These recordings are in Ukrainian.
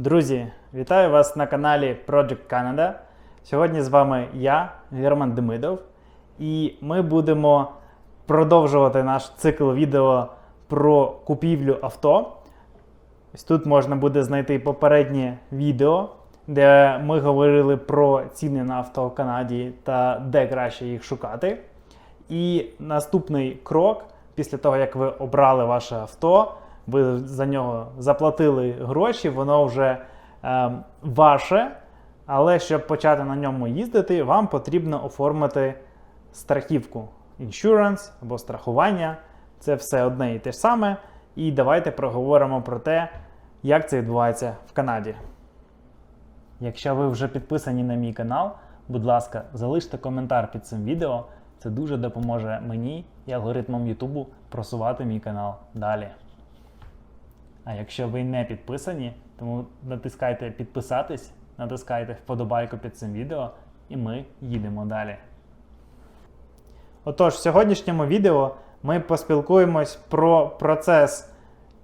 Друзі, вітаю вас на каналі Project Canada. Сьогодні з вами я, Герман Демидов, і ми будемо продовжувати наш цикл відео про купівлю авто. Ось тут можна буде знайти попереднє відео, де ми говорили про ціни на авто в Канаді та де краще їх шукати. І наступний крок, після того, як ви обрали ваше авто, ви за нього заплатили гроші, воно вже е, ваше. Але щоб почати на ньому їздити, вам потрібно оформити страхівку. Insurance або страхування це все одне і те ж саме. І давайте проговоримо про те, як це відбувається в Канаді. Якщо ви вже підписані на мій канал, будь ласка, залиште коментар під цим відео. Це дуже допоможе мені і алгоритмам Ютубу просувати мій канал далі. А якщо ви не підписані, тому натискайте підписатись, натискайте вподобайку під цим відео, і ми їдемо далі. Отож, в сьогоднішньому відео ми поспілкуємось про процес,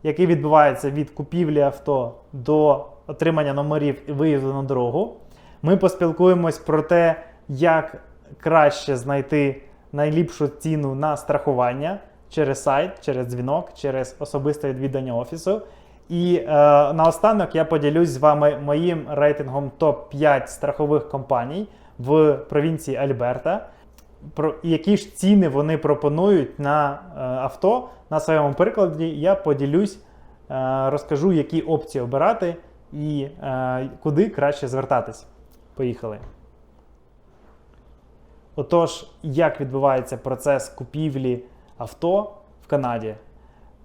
який відбувається від купівлі авто до отримання номерів і виїзду на дорогу. Ми поспілкуємось про те, як краще знайти найліпшу ціну на страхування через сайт, через дзвінок, через особисте відвідання офісу. І е, наостанок я поділюсь з вами моїм рейтингом топ-5 страхових компаній в провінції Альберта. Про які ж ціни вони пропонують на е, авто. На своєму прикладі я поділюсь, е, розкажу, які опції обирати і е, куди краще звертатись. Поїхали. Отож, як відбувається процес купівлі авто в Канаді?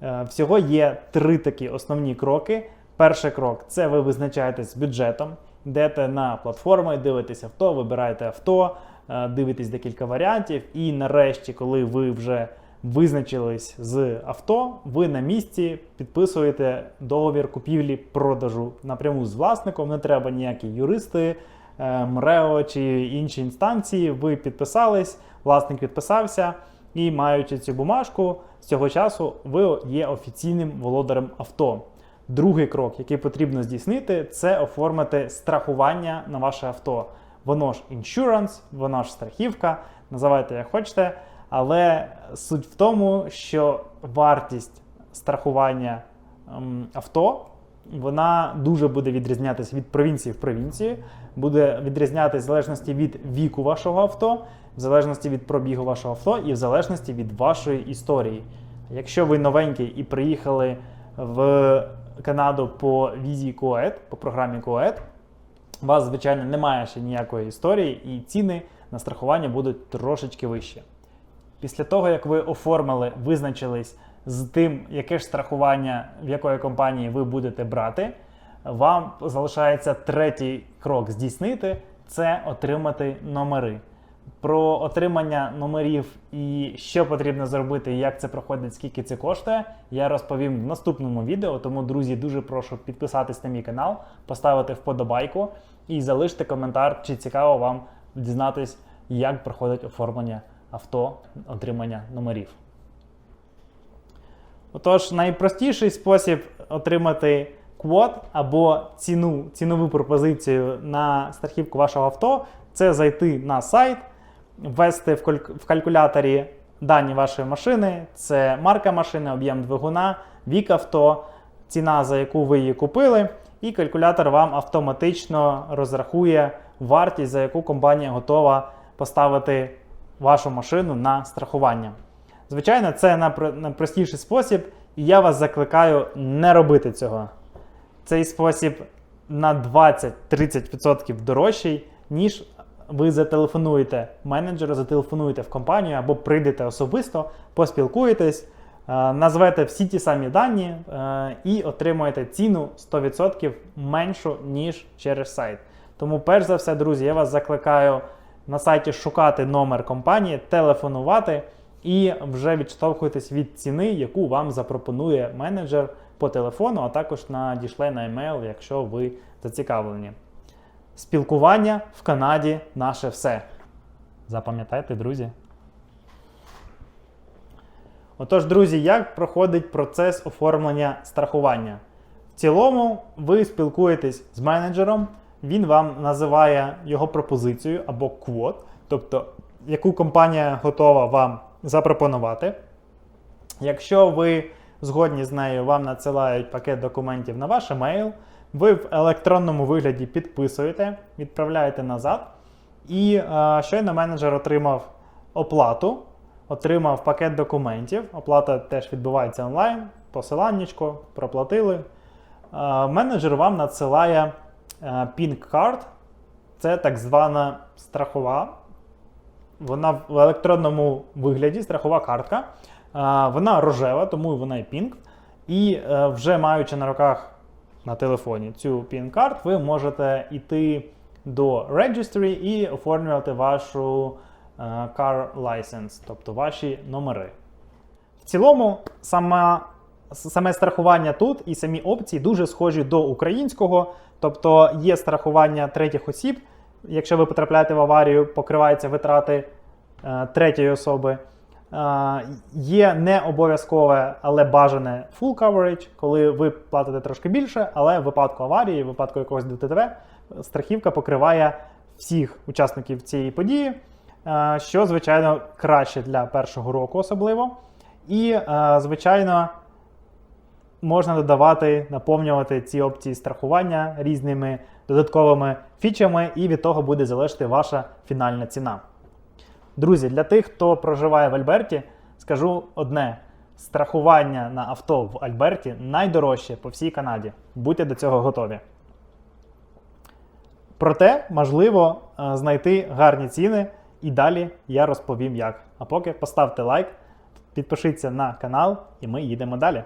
Е, Всього є три такі основні кроки. Перший крок це ви визначаєтесь з бюджетом, йдете на платформу, дивитесь авто, вибираєте авто, е, дивитесь декілька варіантів. І нарешті, коли ви вже визначились з авто, ви на місці підписуєте договір купівлі-продажу напряму з власником. Не треба ніякі юристи, е, МРЕО чи інші інстанції. Ви підписались, власник підписався. І маючи цю бумажку, з цього часу ви є офіційним володарем авто. Другий крок, який потрібно здійснити, це оформити страхування на ваше авто. Воно ж insurance, воно ж страхівка, називайте як хочете. Але суть в тому, що вартість страхування ем, авто вона дуже буде відрізнятися від провінції в провінції, буде відрізнятися в залежності від віку вашого авто, в залежності від пробігу вашого авто і в залежності від вашої історії. Якщо ви новенький і приїхали в Канаду по візі КОЕД, по програмі КОЕД, у вас, звичайно, немає ще ніякої історії, і ціни на страхування будуть трошечки вищі. Після того, як ви оформили, визначились з тим, яке ж страхування в якої компанії ви будете брати, вам залишається третій крок здійснити це отримати номери. Про отримання номерів і що потрібно зробити, як це проходить, скільки це коштує, я розповім в наступному відео. Тому, друзі, дуже прошу підписатись на мій канал, поставити вподобайку і залиште коментар, чи цікаво вам дізнатись, як проходить оформлення авто, отримання номерів. Отож, найпростіший спосіб отримати квот або ціну, цінову пропозицію на страхівку вашого авто це зайти на сайт, ввести в, калькуляторі дані вашої машини, це марка машини, об'єм двигуна, вік авто, ціна, за яку ви її купили, і калькулятор вам автоматично розрахує вартість, за яку компанія готова поставити вашу машину на страхування. Звичайно, це найпростіший спосіб, і я вас закликаю не робити цього. Цей спосіб на 20-30% дорожчий, ніж ви зателефонуєте менеджеру, зателефонуєте в компанію або прийдете особисто, поспілкуєтесь, е, назвете всі ті самі дані е, і отримуєте ціну 100% меншу, ніж через сайт. Тому, перш за все, друзі, я вас закликаю на сайті шукати номер компанії, телефонувати і вже відштовхуйтесь від ціни, яку вам запропонує менеджер по телефону, а також надішле на емейл, якщо ви зацікавлені. Спілкування в Канаді наше все. Запам'ятайте, друзі. Отож, друзі, як проходить процес оформлення страхування? В цілому ви спілкуєтесь з менеджером, він вам називає його пропозицію або квот, тобто яку компанія готова вам запропонувати. Якщо ви згодні з нею, вам надсилають пакет документів на ваш емейл, ви в електронному вигляді підписуєте, відправляєте назад. І е, щойно менеджер отримав оплату, отримав пакет документів. Оплата теж відбувається онлайн, посиланнячко, проплатили. Е, менеджер вам надсилає е, Card. Це так звана страхова. Вона в електронному вигляді, страхова картка. Е, Вона рожева, тому вона і Pink. І е, вже маючи на руках на телефоні цю PIN-карт, ви можете йти до Registry і оформлювати вашу е, car license, тобто ваші номери. В цілому, сама, саме страхування тут і самі опції дуже схожі до українського, тобто є страхування третіх осіб. Якщо ви потрапляєте в аварію, покриваються витрати е, третьої особи. Є не обов'язкове, але бажане full coverage, коли ви платите трошки більше, але в випадку аварії, в випадку якогось ДТВ, страхівка покриває всіх учасників цієї події, е, що, звичайно, краще для першого року особливо. І, е, звичайно, можна додавати, наповнювати ці опції страхування різними додатковими фічами, і від того буде залежати ваша фінальна ціна. Друзі, для тих, хто проживає в Альберті, скажу одне: страхування на авто в Альберті найдорожче по всій Канаді. Будьте до цього готові. Проте, можливо е, знайти гарні ціни, і далі я розповім як. А поки поставте лайк, підпишіться на канал, і ми їдемо далі.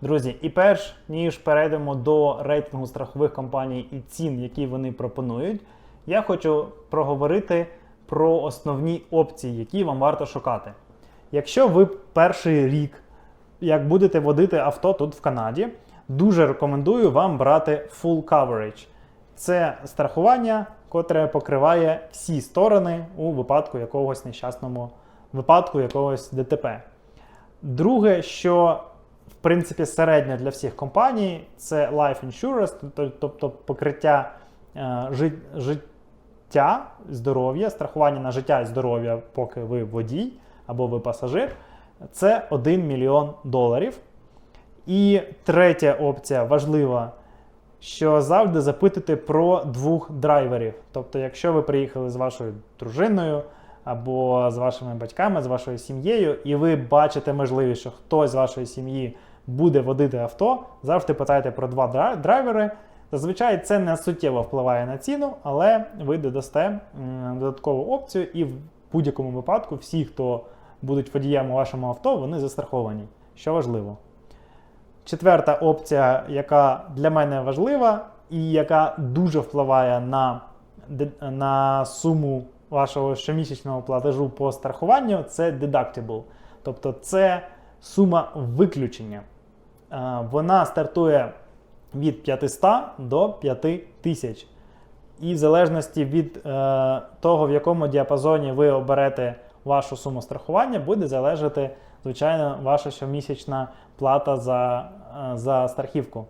Друзі, і перш ніж перейдемо до рейтингу страхових компаній і цін, які вони пропонують, я хочу проговорити про основні опції, які вам варто шукати. Якщо ви перший рік, як будете водити авто тут в Канаді, дуже рекомендую вам брати full coverage. Це страхування, котре покриває всі сторони у випадку якогось нещасного випадку якогось ДТП. Друге, що в принципі середнє для всіх компаній, це life insurance, тобто покриття е, жит- життя, здоров'я, страхування на життя і здоров'я, поки ви водій або ви пасажир. Це 1 мільйон доларів. І третя опція важлива, що завжди запитуйте про двох драйверів. Тобто, якщо ви приїхали з вашою дружиною або з вашими батьками, з вашою сім'єю, і ви бачите можливість, що хтось з вашої сім'ї буде водити авто, завжди питайте про два драйвери. Зазвичай це не суттєво впливає на ціну, але ви додасте додаткову опцію, і в будь-якому випадку всі, хто будуть водієм у вашому авто, вони застраховані, що важливо. Четверта опція, яка для мене важлива і яка дуже впливає на, на суму вашого щомісячного платежу по страхуванню, це deductible. Тобто це сума виключення. Вона стартує від 500 до 5000. І в залежності від е, того, в якому діапазоні ви оберете вашу суму страхування, буде залежати, звичайно, ваша щомісячна плата за, е, за страхівку.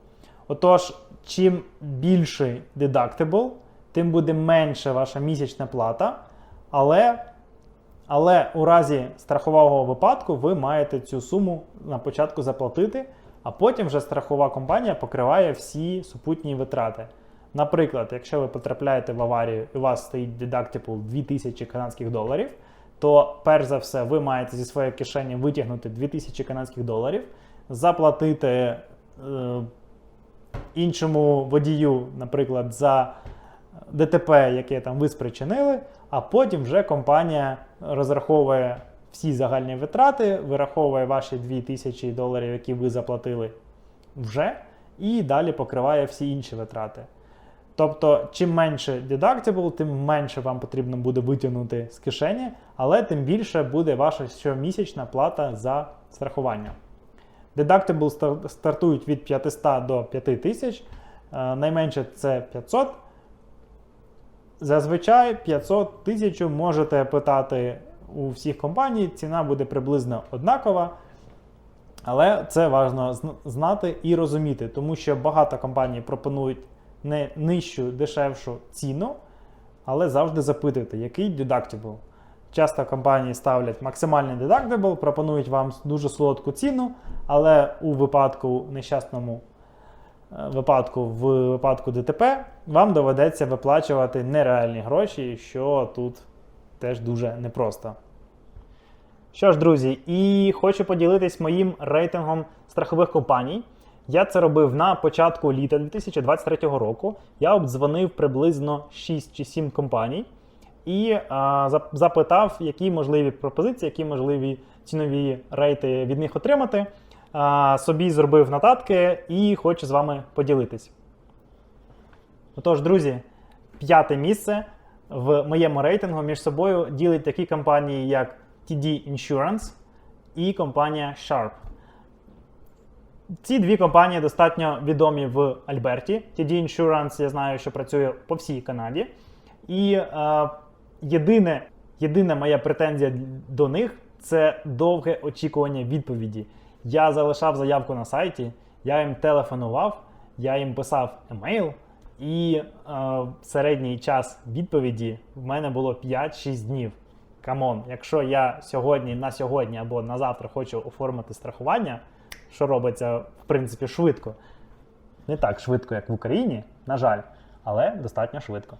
Отож, чим більший deductible, тим буде менше ваша місячна плата, але, але у разі страхового випадку ви маєте цю суму на початку заплатити, а потім вже страхова компанія покриває всі супутні витрати. Наприклад, якщо ви потрапляєте в аварію і у вас стоїть deductible 2000 канадських доларів, то перш за все ви маєте зі своєї кишені витягнути 2000 канадських доларів, заплатити е, іншому водію, наприклад, за ДТП, яке там ви спричинили, а потім вже компанія розраховує всі загальні витрати, вираховує ваші 2000 доларів, які ви заплатили вже, і далі покриває всі інші витрати. Тобто, чим менше deductible, тим менше вам потрібно буде витягнути з кишені, але тим більше буде ваша щомісячна плата за страхування. Deductible стартують від 500 до 5000, е, найменше це 500. Зазвичай 500 тисяч можете питати у всіх компаній, ціна буде приблизно однакова. Але це важливо знати і розуміти, тому що багато компаній пропонують не нижчу, дешевшу ціну, але завжди запитуйте, який deductible. Часто компанії ставлять максимальний deductible, пропонують вам дуже солодку ціну, але у випадку нещасному е, випадку, в випадку ДТП, вам доведеться виплачувати нереальні гроші, що тут теж дуже непросто. Що ж, друзі, і хочу поділитись моїм рейтингом страхових компаній. Я це робив на початку літа 2023 року. Я обдзвонив приблизно 6 чи 7 компаній і а, запитав, які можливі пропозиції, які можливі цінові рейти від них отримати. А, собі зробив нотатки і хочу з вами поділитись. Отож, друзі, п'яте місце в моєму рейтингу між собою ділить такі компанії, як TD Insurance і компанія Sharp. Ці дві компанії достатньо відомі в Альберті. TD Insurance, я знаю, що працює по всій Канаді. І е, єдине, єдина моя претензія до них це довге очікування відповіді. Я залишав заявку на сайті, я їм телефонував, я їм писав емейл, і е, середній час відповіді в мене було 5-6 днів. Камон, якщо я сьогодні на сьогодні або на завтра хочу оформити страхування, що робиться в принципі швидко. Не так швидко, як в Україні, на жаль, але достатньо швидко.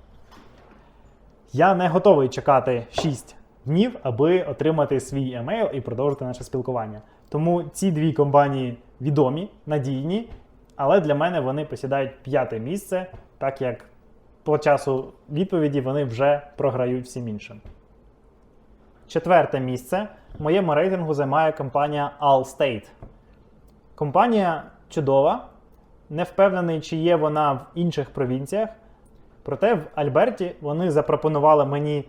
Я не готовий чекати 6 днів, аби отримати свій емейл і продовжити наше спілкування. Тому ці дві компанії відомі, надійні, але для мене вони посідають п'яте місце, так як по часу відповіді вони вже програють всім іншим. Четверте місце в моєму рейтингу займає компанія Allstate. Компанія чудова. Не впевнений, чи є вона в інших провінціях. Проте в Альберті вони запропонували мені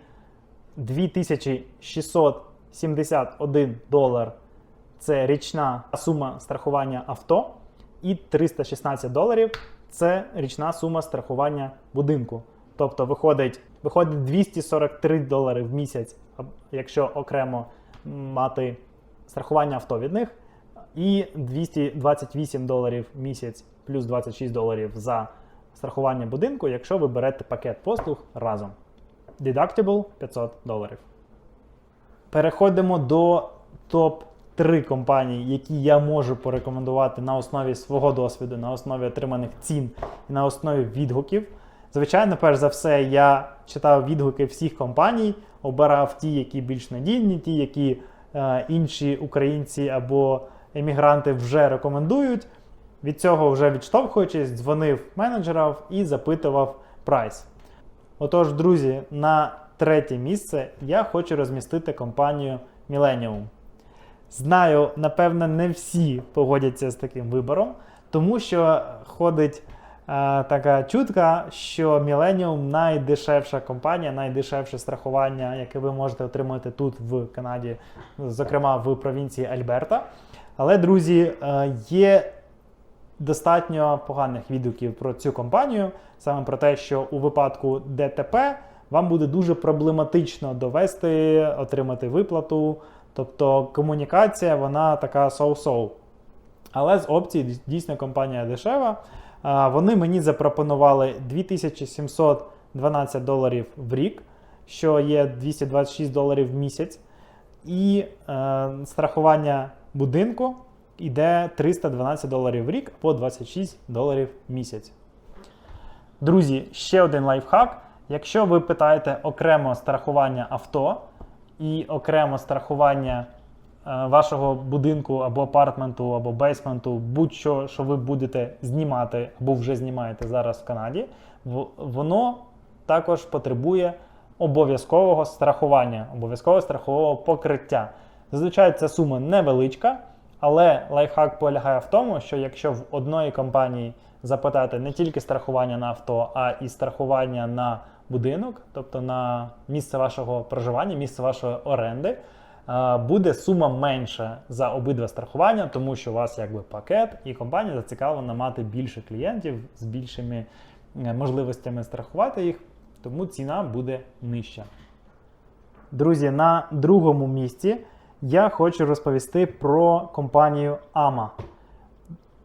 2671 долар. Це річна сума страхування авто, і 316 доларів це річна сума страхування будинку. Тобто виходить виходить 243 долари в місяць, якщо окремо мати страхування авто від них, і 228 доларів в місяць, плюс 26 доларів за страхування будинку, якщо ви берете пакет послуг разом. Deductible 500 доларів. Переходимо до топ-3 компаній, які я можу порекомендувати на основі свого досвіду, на основі отриманих цін і на основі відгуків. Звичайно, перш за все, я читав відгуки всіх компаній, обирав ті, які більш надійні, ті, які е, інші українці або емігранти вже рекомендують. Від цього вже відштовхуючись, дзвонив менеджерам і запитував прайс. Отож, друзі, на третє місце я хочу розмістити компанію Millennium. Знаю, напевно, не всі погодяться з таким вибором, тому що ходить а, така чутка, що Millennium найдешевша компанія, найдешевше страхування, яке ви можете отримати тут в Канаді, зокрема в провінції Альберта. Але, друзі, є достатньо поганих відгуків про цю компанію, саме про те, що у випадку ДТП вам буде дуже проблематично довести, отримати виплату. Тобто комунікація, вона така соу-соу. Але з опцій дійсно компанія дешева. Вони мені запропонували 2712 доларів в рік, що є 226 доларів в місяць. І е, страхування будинку йде 312 доларів в рік або 26 доларів в місяць. Друзі, ще один лайфхак. Якщо ви питаєте окремо страхування авто і окремо страхування е, вашого будинку або апартменту, або бейсменту, будь-що, що ви будете знімати або вже знімаєте зараз в Канаді, воно також потребує обов'язкового страхування, обов'язкового страхового покриття. Зазвичай ця сума невеличка. Але лайфхак полягає в тому, що якщо в одної компанії запитати не тільки страхування на авто, а і страхування на будинок, тобто на місце вашого проживання, місце вашої оренди, буде сума менша за обидва страхування, тому що у вас якби пакет, і компанія зацікавлена мати більше клієнтів з більшими е, можливостями страхувати їх, тому ціна буде нижча. Друзі, на другому місці я хочу розповісти про компанію AMA.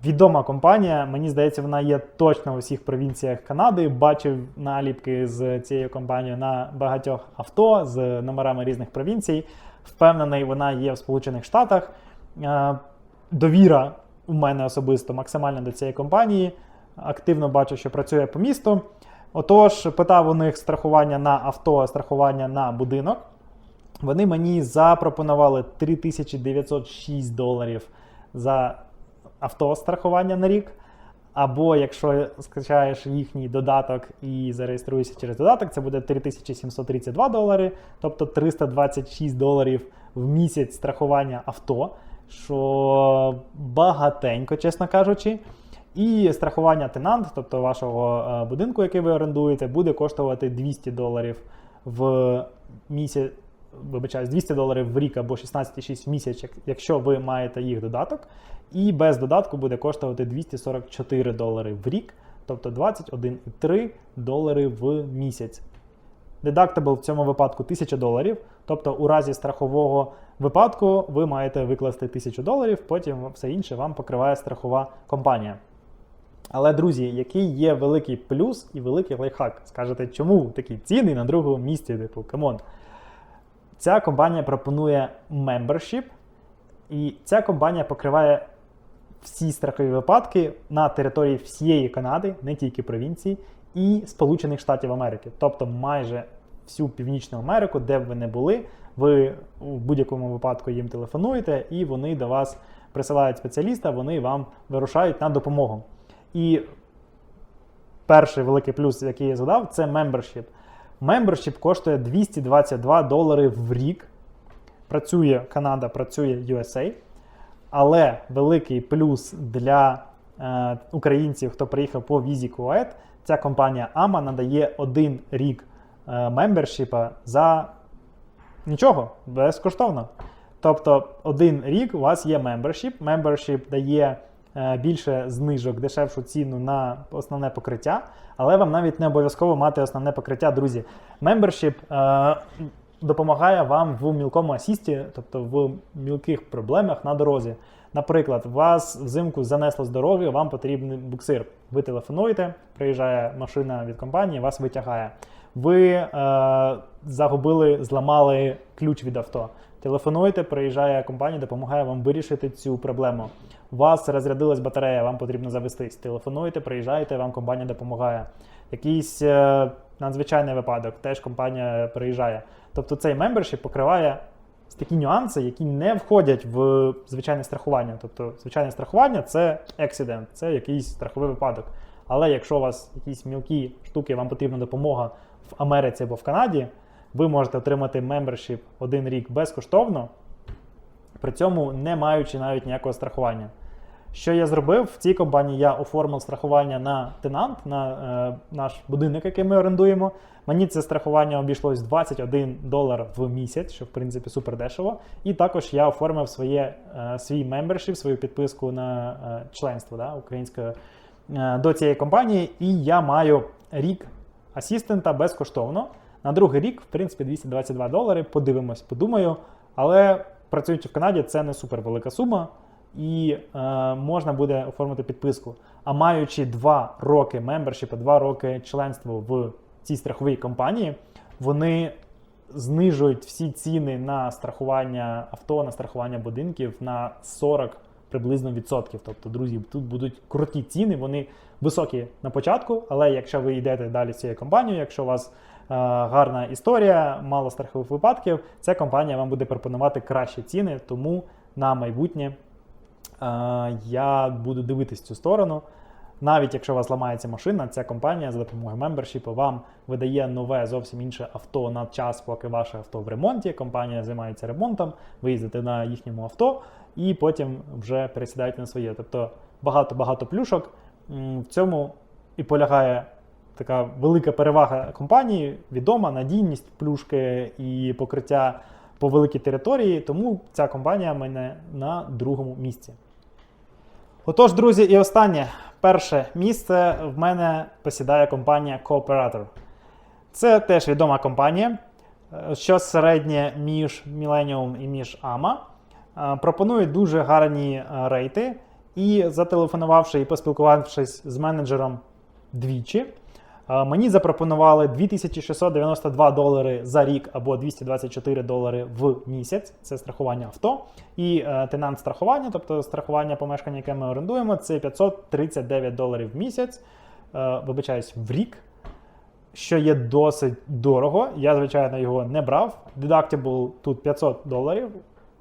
Відома компанія, мені здається, вона є точно у всіх провінціях Канади. Бачив наліпки з цією компанією на багатьох авто з номерами різних провінцій. Впевнений, вона є в Сполучених Штатах. Е, Довіра у мене особисто максимальна до цієї компанії. Активно бачу, що працює по місту. Отож, питав у них страхування на авто, страхування на будинок. Вони мені запропонували 3906 доларів за автострахування на рік. Або якщо скачаєш їхній додаток і зареєструєшся через додаток, це буде 3732 долари, тобто 326 доларів в місяць страхування авто, що багатенько, чесно кажучи. І страхування тенант, тобто вашого е, будинку, який ви орендуєте, буде коштувати 200 доларів в місяць. Вибачаюсь, 200 доларів в рік або 16,6 в місяць, якщо ви маєте їх додаток. І без додатку буде коштувати 244 долари в рік, тобто 21,3 долари в місяць. Deductible в цьому випадку 1000 доларів. Тобто, у разі страхового випадку ви маєте викласти 1000 доларів, потім все інше вам покриває страхова компанія. Але, друзі, який є великий плюс і великий лайфхак? Скажете, чому такі ціни на другому місці? Типу, камон. Ця компанія пропонує membership, і ця компанія покриває всі страхові випадки на території всієї Канади, не тільки провінції, і Сполучених Штатів Америки, тобто майже всю Північну Америку, де б ви не були, ви в будь-якому випадку їм телефонуєте, і вони до вас присилають спеціаліста, вони вам вирушають на допомогу. І перший великий плюс, який я згадав, це membership. Membership коштує 222 долари в рік. Працює Канада, працює USA. Але великий плюс для е, українців, хто приїхав по візі Кует, ця компанія AMA надає один рік е, мембершіпа за нічого, безкоштовно. Тобто один рік у вас є мембершіп. Мембершіп дає е, більше знижок, дешевшу ціну на основне покриття, але вам навіть не обов'язково мати основне покриття, друзі. Мембершіп е, допомагає вам в мілкому асісті, тобто в мілких проблемах на дорозі. Наприклад, вас взимку занесло з дороги, вам потрібен буксир. Ви телефонуєте, приїжджає машина від компанії, вас витягає. Ви е, загубили, зламали ключ від авто. Телефонуєте, приїжджає компанія, допомагає вам вирішити цю проблему. У вас розрядилась батарея, вам потрібно завестись. Телефонуєте, приїжджаєте, вам компанія допомагає. Якийсь е, надзвичайний випадок, теж компанія приїжджає. Тобто цей мембершіп покриває такі нюанси, які не входять в звичайне страхування. Тобто, звичайне страхування це accident, це якийсь страховий випадок. Але якщо у вас якісь мілкі штуки, вам потрібна допомога в Америці або в Канаді, ви можете отримати мембершіп один рік безкоштовно, при цьому не маючи навіть ніякого страхування. Що я зробив? В цій компанії я оформив страхування на тенант, на е, наш будинок, який ми орендуємо. Мені це страхування обійшлось 21 долар в місяць, що в принципі супер дешево. І також я оформив своє, е, свій мембершіп, свою підписку на е, членство да, українське е, до цієї компанії. І я маю рік асістента безкоштовно. На другий рік, в принципі, 222 долари. Подивимось, подумаю. Але працюючи в Канаді, це не супер велика сума і е, можна буде оформити підписку. А маючи 2 роки мембершіпа, 2 роки членства в цій страховій компанії, вони знижують всі ціни на страхування авто, на страхування будинків на 40 приблизно відсотків. Тобто, друзі, тут будуть круті ціни, вони високі на початку, але якщо ви йдете далі з цією компанією, якщо у вас е, гарна історія, мало страхових випадків, ця компанія вам буде пропонувати кращі ціни, тому на майбутнє я буду дивитись цю сторону. Навіть якщо у вас ламається машина, ця компанія за допомогою мембершіпу вам видає нове зовсім інше авто на час, поки ваше авто в ремонті. Компанія займається ремонтом, ви їздите на їхньому авто і потім вже пересідаєте на своє. Тобто багато-багато плюшок. В цьому і полягає така велика перевага компанії, відома надійність плюшки і покриття по великій території. Тому ця компанія в мене на другому місці. Отож, друзі, і останнє перше місце в мене посідає компанія Cooperator. Це теж відома компанія. е, що середнє між Millennium і між AMA. Е, Пропонують дуже гарні е, рейти. І зателефонувавши і поспілкувавшись з менеджером двічі, мені запропонували 2692 долари за рік або 224 долари в місяць. Це страхування авто. І е, тенант страхування, тобто страхування помешкання, яке ми орендуємо, це 539 доларів в місяць. Е, Вибачаюсь, в рік. Що є досить дорого. Я, звичайно, його не брав. Deductible тут 500 доларів.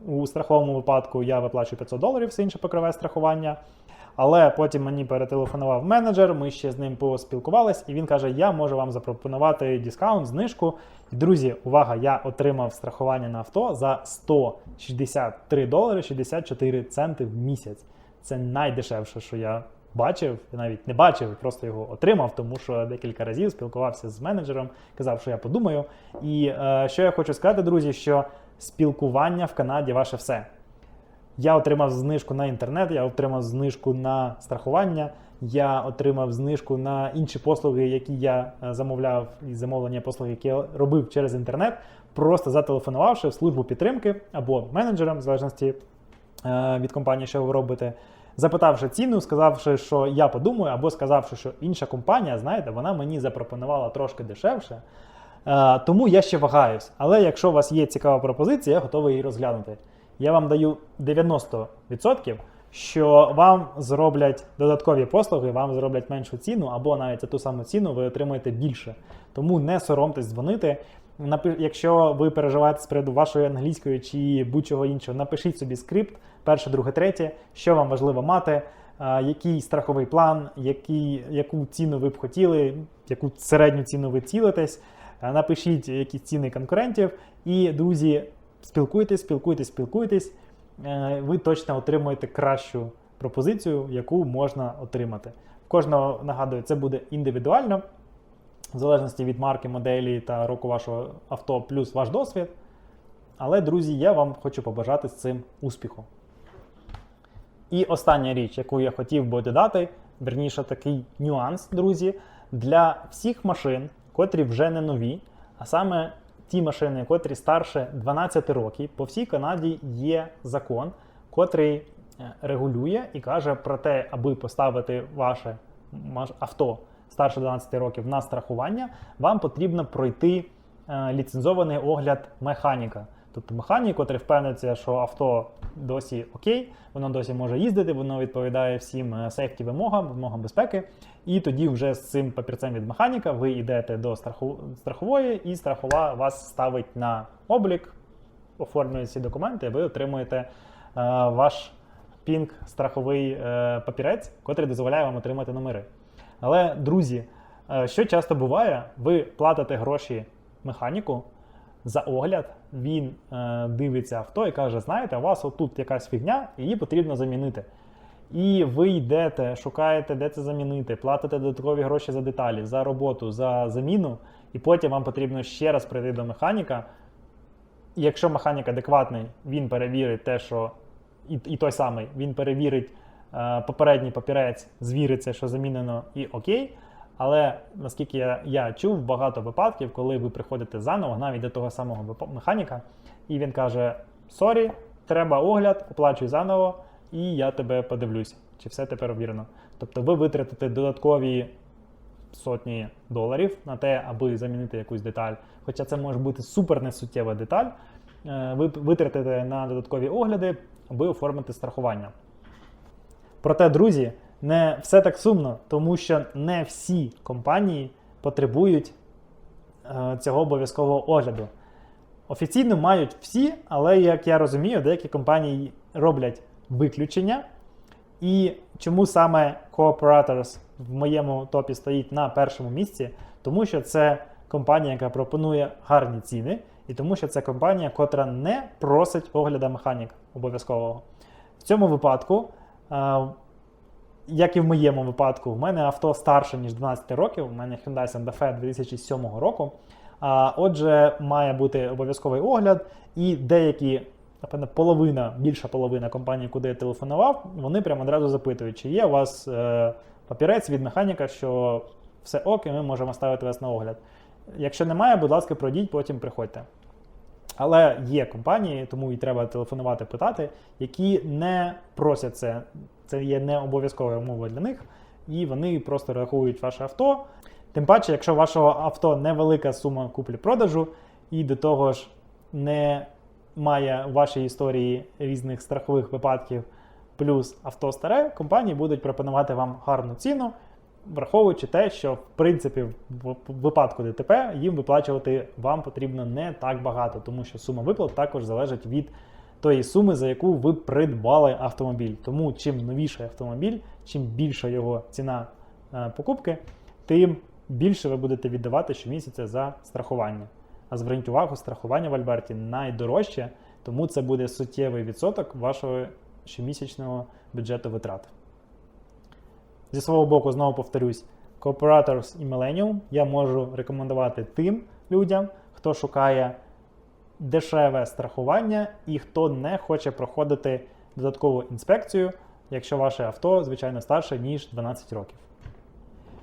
У страховому випадку я виплачую 500 доларів, все інше покриває страхування. Але потім мені перетелефонував менеджер, ми ще з ним поспілкувались, і він каже: Я можу вам запропонувати дискаунт, знижку. І, друзі, увага! Я отримав страхування на авто за 163 долари 64 центи в місяць. Це найдешевше, що я бачив. Навіть не бачив, просто його отримав, тому що декілька разів спілкувався з менеджером, казав, що я подумаю. І е, що я хочу сказати, друзі, що спілкування в Канаді ваше все. Я отримав знижку на інтернет, я отримав знижку на страхування, я отримав знижку на інші послуги, які я е, замовляв, і замовлення послуг, які я робив через інтернет, просто зателефонувавши в службу підтримки або менеджерам, в залежності е, від компанії, що ви робите, запитавши ціну, сказавши, що я подумаю, або сказавши, що інша компанія, знаєте, вона мені запропонувала трошки дешевше. Е, Тому я ще вагаюсь. Але якщо у вас є цікава пропозиція, я готовий її розглянути. Я вам даю 90%, що вам зроблять додаткові послуги, вам зроблять меншу ціну, або навіть за ту саму ціну ви отримаєте більше. Тому не соромтесь дзвонити. Якщо ви переживаєте з приводу вашої англійської чи будь-чого іншого, напишіть собі скрипт, перше, друге, третє, що вам важливо мати, який страховий план, який, яку ціну ви б хотіли, яку середню ціну ви цілитесь. Напишіть якісь ціни конкурентів. І, друзі, спілкуйтесь, спілкуйтесь, спілкуйтесь. Е, Ви точно отримуєте кращу пропозицію, яку можна отримати. В кожного нагадую, це буде індивідуально, в залежності від марки, моделі та року вашого авто, плюс ваш досвід. Але, друзі, я вам хочу побажати з цим успіху. І остання річ, яку я хотів би додати, верніше такий нюанс, друзі, для всіх машин, котрі вже не нові, а саме ті машини, котрі старше 12 років, по всій Канаді є закон, котрий е, регулює і каже про те, аби поставити ваше авто старше 12 років на страхування, вам потрібно пройти е, ліцензований огляд механіка. Тобто механік, котрий впевниться, що авто досі окей, воно досі може їздити, воно відповідає всім сейфті вимогам, вимогам безпеки. І тоді вже з цим папірцем від механіка ви йдете до страхової, і страхова вас ставить на облік, оформлює ці документи, і ви отримуєте е, ваш пінг страховий е, папірець, котрий дозволяє вам отримати номери. Але, друзі, е, що часто буває, ви платите гроші механіку за огляд, він е, дивиться авто і каже: знаєте, у вас отут якась фігня, її потрібно замінити. І ви йдете, шукаєте, де це замінити, платите додаткові гроші за деталі, за роботу, за заміну, і потім вам потрібно ще раз прийти до механіка. І якщо механік адекватний, він перевірить те, що і, і той самий, він перевірить е, попередній папірець, звіриться, що замінено і окей. Але наскільки я, я чув, багато випадків, коли ви приходите заново, навіть до того самого механіка, і він каже: Сорі, треба огляд, оплачуй заново, і я тебе подивлюсь, чи все тепер вірно. Тобто ви витратите додаткові сотні доларів на те, аби замінити якусь деталь. Хоча це може бути супер несуттєва деталь. Е, Ви витратите на додаткові огляди, аби оформити страхування. Проте, друзі, не все так сумно, тому що не всі компанії потребують е, цього обов'язкового огляду. Офіційно мають всі, але як я розумію, деякі компанії роблять виключення. І чому саме Cooperators в моєму топі стоїть на першому місці? Тому що це компанія, яка пропонує гарні ціни, і тому що це компанія, котра не просить огляда механіка обов'язкового. В цьому випадку, е, як і в моєму випадку, в мене авто старше, ніж 12 років, у мене Hyundai Santa Fe 2007 року. А, Отже, має бути обов'язковий огляд, і деякі, напевно, половина, більша половина компаній, куди я телефонував, вони прямо одразу запитують, чи є у вас е, папірець від механіка, що все ок, і ми можемо ставити вас на огляд. Якщо немає, будь ласка, пройдіть, потім приходьте. Але є компанії, тому і треба телефонувати, питати, які не просять це. Це є не обов'язковою умовою для них, і вони просто рахують ваше авто. Тим паче, якщо вашого авто невелика сума куплі-продажу, і до того ж не має в вашій історії різних страхових випадків, плюс авто старе, компанії будуть пропонувати вам гарну ціну, враховуючи те, що в принципі в випадку ДТП їм виплачувати вам потрібно не так багато, тому що сума виплат також залежить від тої суми, за яку ви придбали автомобіль. Тому чим новіший автомобіль, чим більша його ціна е, покупки, тим більше ви будете віддавати щомісяця за страхування. А зверніть увагу, страхування в Альберті найдорожче, тому це буде суттєвий відсоток вашого щомісячного бюджету витрат. Зі свого боку, знову повторюсь, Cooperators і Millennium я можу рекомендувати тим людям, хто шукає дешеве страхування і хто не хоче проходити додаткову інспекцію, якщо ваше авто, звичайно, старше, ніж 12 років.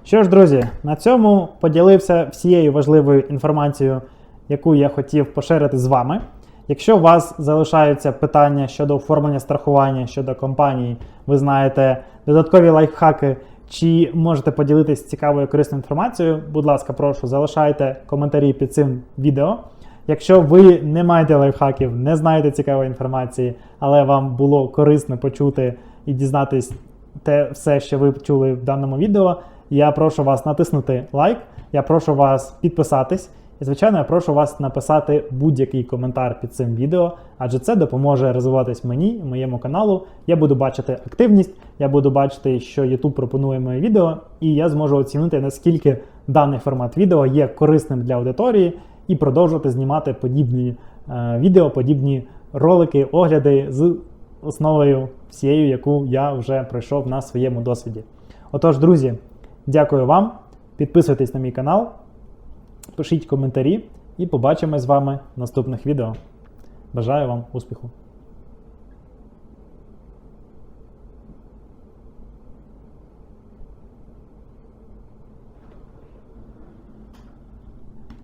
Що ж, друзі, на цьому поділився всією важливою інформацією, яку я хотів поширити з вами. Якщо у вас залишаються питання щодо оформлення страхування щодо компанії, ви знаєте додаткові лайфхаки, чи можете поділитися цікавою корисною інформацією, будь ласка, прошу, залишайте коментарі під цим відео. Якщо ви не маєте лайфхаків, не знаєте цікавої інформації, але вам було корисно почути і дізнатись те все, що ви чули в даному відео, я прошу вас натиснути лайк, я прошу вас підписатись. І, звичайно, я прошу вас написати будь-який коментар під цим відео, адже це допоможе розвиватись мені, моєму каналу. Я буду бачити активність, я буду бачити, що YouTube пропонує моє відео, і я зможу оцінити, наскільки даний формат відео є корисним для аудиторії, і продовжувати знімати подібні е, відео, подібні ролики, огляди з основою всією, яку я вже пройшов на своєму досвіді. Отож, друзі, дякую вам. Підписуйтесь на мій канал. Пишіть коментарі і побачимось з вами в наступних відео. Бажаю вам успіху!